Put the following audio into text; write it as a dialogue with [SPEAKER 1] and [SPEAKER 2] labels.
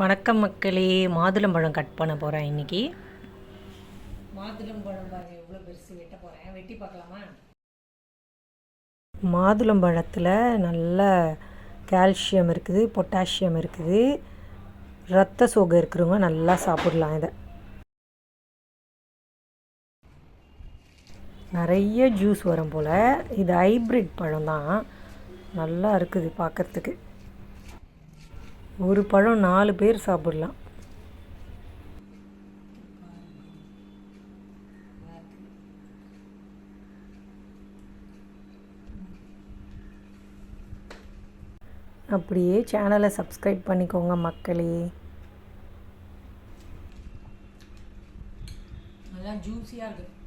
[SPEAKER 1] வணக்கம் மக்களே மாதுளம்பழம் கட் பண்ண போகிறேன் இன்னைக்கு. மாதுளம்பழம் பாருங்க எவ்வளோ பெருசு வெட்ட போகிறேன் வெட்டி பார்க்கலாமா? மாதுளம்பழத்தில் நல்ல கால்சியம் இருக்குது பொட்டாசியம் இருக்குது. ரத்த சோகை இருக்கிறவங்க நல்லா சாப்பிடலாம் இதை. நிறைய ஜூஸ் வரும் போல் இது ஹைப்ரிட் பழம் தான் நல்லா இருக்குது பார்க்கறதுக்கு. ஒரு பழம் நாலு பேர் சாப்பிடலாம். அப்படியே சேனலை சப்ஸ்கிரைப் பண்ணிக்கோங்க மக்களே. நல்லா ஜூஸியாக இருக்குது